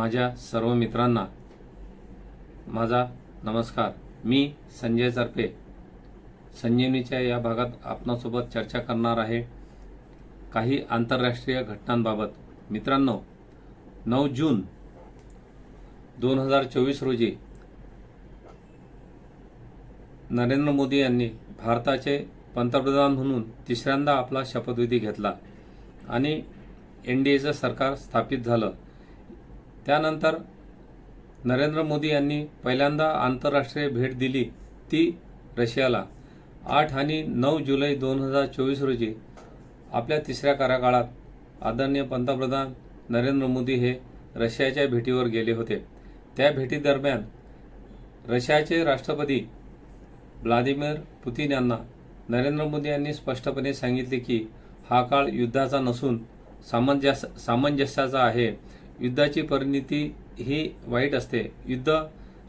माझ्या सर्व मित्रांना माझा नमस्कार. मी संजय सरपे संजीवनीच्या या भागात आपणासोबत चर्चा करणार आहे काही आंतरराष्ट्रीय घटनांबाबत. मित्रांनो नऊ जून दोन हजार चोवीस रोजी नरेंद्र मोदी यांनी भारताचे पंतप्रधान म्हणून तिसऱ्यांदा आपला शपथविधी घेतला आणि एन डी एचं सरकार स्थापित झालं. त्यानंतर नरेंद्र मोदी यांनी पहिल्यांदा आंतरराष्ट्रीय भेट दिली ती रशियाला. आठ आणि नऊ जुलै दोन हजार चोवीस रोजी आपल्या तिसऱ्या कार्यकाळात आदरणीय पंतप्रधान नरेंद्र मोदी हे रशियाच्या भेटीवर गेले होते. त्या भेटीदरम्यान रशियाचे राष्ट्रपती व्लादिमीर पुतिन यांना नरेंद्र मोदी यांनी स्पष्टपणे सांगितले की हा काळ युद्धाचा नसून सामंजस्य सामंजस्याचा आहे. युद्धाची परिणिती ही वाईट असते. युद्ध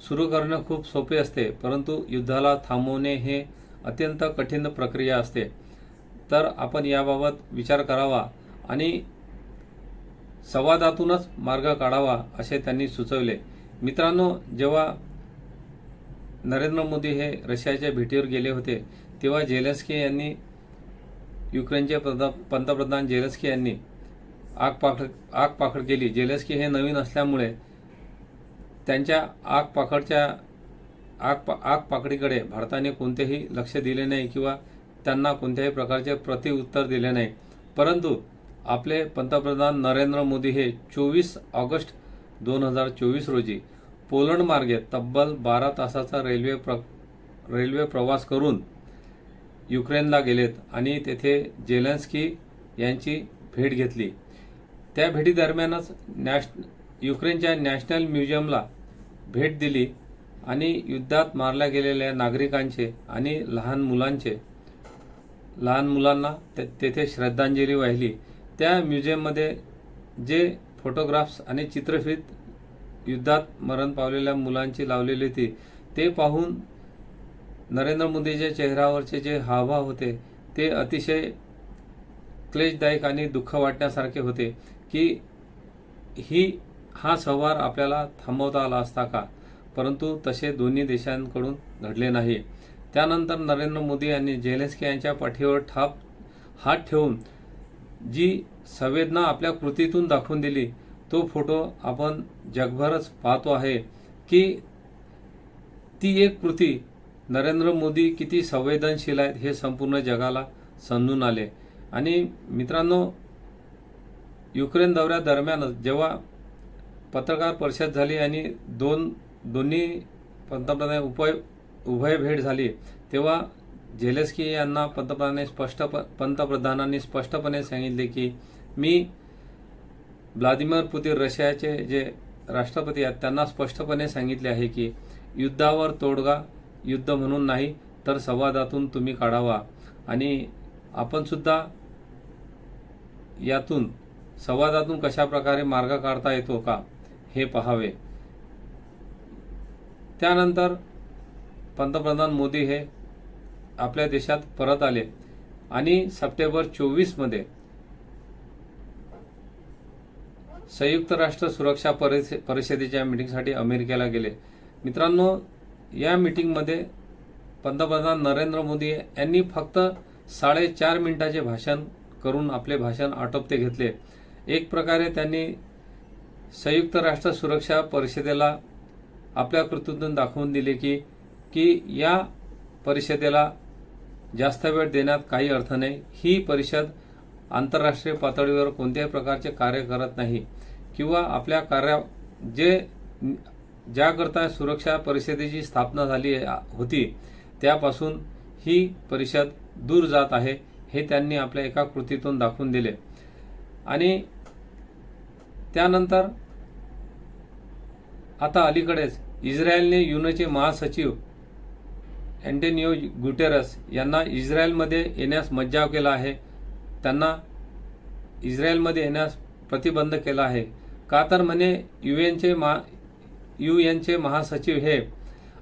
सुरू करणं खूप सोपे असते परंतु युद्धाला थांबवणे हे अत्यंत कठीण प्रक्रिया असते. तर आपण याबाबत विचार करावा आणि संवादातूनच मार्ग काढावा असे त्यांनी सुचवले. मित्रांनो जेव्हा नरेंद्र मोदी हे रशियाच्या भेटीवर गेले होते तेव्हा जेलेन्स्की यांनी युक्रेनचे पंतप्रधान जेलेन्स्की यांनी आग पाखड आग पाखड केली. जेलेस्की हे नवीन असल्यामुळे त्यांच्या आग पाखडच्या आग पा आग पाकडीकडे भारताने कोणतेही लक्ष दिले नाही किंवा त्यांना कोणत्याही प्रकारचे प्रतिउत्तर दिले नाही. परंतु आपले पंतप्रधान नरेंद्र मोदी हे चोवीस ऑगस्ट दोन हजार चोवीस रोजी पोलंड मार्गे तब्बल बारा तासाचा रेल्वे प्र रेल्वे प्रवास करून युक्रेनला गेलेत आणि तेथे जेलेन्स्की यांची भेट घेतली. त्या भेटीदरम्यानच नॅश युक्रेनच्या नॅशनल म्युझियमला भेट दिली आणि युद्धात मारल्या गेलेल्या नागरिकांचे आणि लहान मुलांचे लहान मुलांना ते- तेथे श्रद्धांजली वाहिली. त्या म्युझियममध्ये जे फोटोग्राफ्स आणि चित्रफित युद्धात मरण पावलेल्या मुलांची लावलेली होती ते पाहून नरेंद्र मोदीच्या चेहऱ्यावरचे जे हावभाव होते ते अतिशय क्लेशदायक आणि दुःख वाटण्यासारखे होते. की ही हा संवार आपल्याला थांबवता आला असता का? परंतु तसे दोन्ही देशांकडून घडले नाही. त्यानंतर नरेंद्र मोदी यांनी जेलेन्स्की यांच्या पाठीवर ठाप हात ठेवून जी संवेदना आपल्या कृतीतून दाखवून दिली तो फोटो आपण जगभरच पाहतो आहे की ती एक कृती नरेंद्र मोदी किती संवेदनशील आहेत हे संपूर्ण जगाला समजून आले. आणि मित्रांनो युक्रेन दौऱ्यादरम्यानच जेव्हा पत्रकार परिषद झाली आणि दोन दोन्ही पंतप्रधान उभय उभय भेट झाली तेव्हा झेलेस्की यांना पंतप्रधानांनी स्पष्ट पंतप्रधानांनी स्पष्टपणे सांगितले की मी व्लादिमीर पुतीन रशियाचे जे राष्ट्रपती आहेत त्यांना स्पष्टपणे सांगितले आहे की युद्धावर तोडगा युद्ध म्हणून नाही तर संवादातून तुम्ही काढावा. आणि आपणसुद्धा यातून संवादातून कशा प्रकारे मार्ग काढता येतो का हे पहावे. त्यानंतर पंतप्रधान मोदी हे आपल्या देशात परत आले आणि सप्टेंबर चोवीसमध्ये संयुक्त राष्ट्र सुरक्षा परिष- परिषदेच्या मिटिंगसाठी अमेरिकेला गेले. मित्रांनो या मिटिंगमध्ये पंतप्रधान नरेंद्र मोदी यांनी फक्त साडेचार मिनिटाचे भाषण करून आपले भाषण आटोपते घेतले. एक प्रकारे त्यांनी संयुक्त राष्ट्र सुरक्षा परिषदेला आपल्या कृतीतून दाखवून दिले की की या परिषदेला जास्त वेळ देण्यात काही अर्थ नाही. ही परिषद आंतरराष्ट्रीय पातळीवर कोणत्याही प्रकारचे कार्य करत नाही किंवा आपल्या कार्या जे ज्याकरता सुरक्षा परिषदेची स्थापना झाली होती त्यापासून ही परिषद दूर जात आहे हे त्यांनी आपल्या एका कृतीतून दाखवून दिले. आणि त्यानंतर आता अलीकडेच इस्रायलने युनोचे महासचिव अँटेनिओ गुटेरस यांना इस्रायलमध्ये येण्यास मज्जाव केला आहे. त्यांना इस्रायलमध्ये येण्यास प्रतिबंध केला आहे. का तर म्हणे युएनचे महा यू एनचे महासचिव हे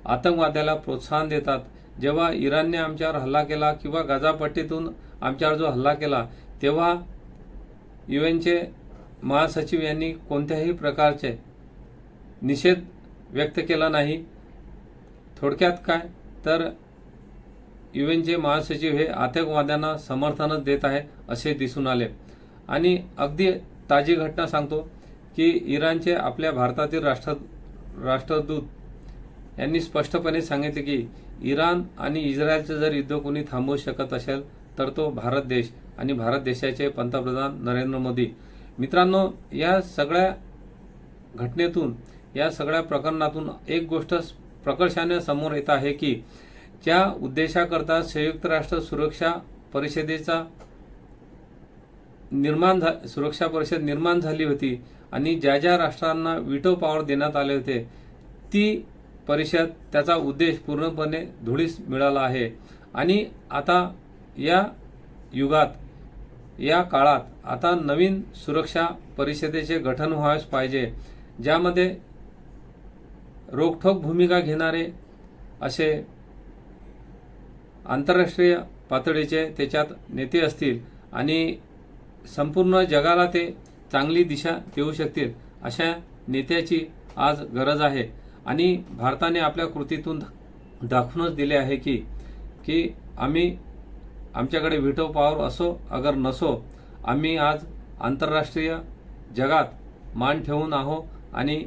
आतंकवाद्याला प्रोत्साहन देतात. जेव्हा इराणने आमच्यावर हल्ला केला किंवा गाझापट्टीतून आमच्यावर जो हल्ला केला तेव्हा युएनचे महासचिव यांनी कोणत्याही प्रकारचे निषेध व्यक्त केला नाही. थोडक्यात काय? तर युएनचे महासचिव हे आतंकवाद्यांना समर्थनच देत आहे असे दिसून आले. आणि अगदी ताजी घटना सांगतो की इराणचे आपल्या भारतातील राष्ट्र राष्ट्रदूत यांनी स्पष्टपणे सांगितले की इराण आणि इस्रायलचं जर युद्ध कोणी थांबवू शकत असेल तर तो भारत देश आणि भारत देशाचे पंतप्रधान नरेंद्र मोदी. मित्रांनो या सगळ्या घटनेतून या सगळ्या प्रकरणातून एक गोष्ट प्रकर्षाने समोर येत आहे की ज्या उद्देशाकरता संयुक्त राष्ट्र सुरक्षा परिषदेचा निर्माण झा सुरक्षा परिषद निर्माण झाली होती आणि ज्या ज्या राष्ट्रांना विटो पॉवर देण्यात आले होते ती परिषद त्याचा उद्देश पूर्णपणे धुळीस मिळाला आहे. आणि आता या युगात या काळात आता नवीन सुरक्षा परिषदेचे गठन व्हायच पाहिजे ज्यामध्ये रोखठोक भूमिका घेणारे असे आंतरराष्ट्रीय पातळीचे त्याच्यात नेते असतील आणि संपूर्ण जगाला ते चांगली दिशा देऊ शकतील अशा नेत्याची आज गरज आहे. आणि भारताने आपल्या कृतीतून दाखवूनच दिले आहे की की आम्ही आमच्याकडे व्हिटो पॉवर असो अगर नसो आम्ही आज आंतरराष्ट्रीय जगात मान ठेवून आहो आणि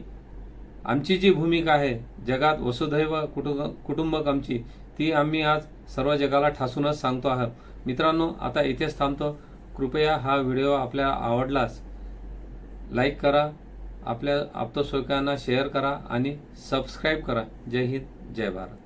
आमची जी भूमिका आहे जगात वसुधैव कुटुंब कुटुंबकमची ती आम्ही आज सर्व जगाला ठासूनच सांगतो आहोत. मित्रांनो आता इथेच थांबतो. कृपया हा व्हिडिओ आपल्याला आवडलास लाईक करा आपल्या आप्तसोयकांना शेअर करा आणि सबस्क्राईब करा. जय हिंद जय भारत.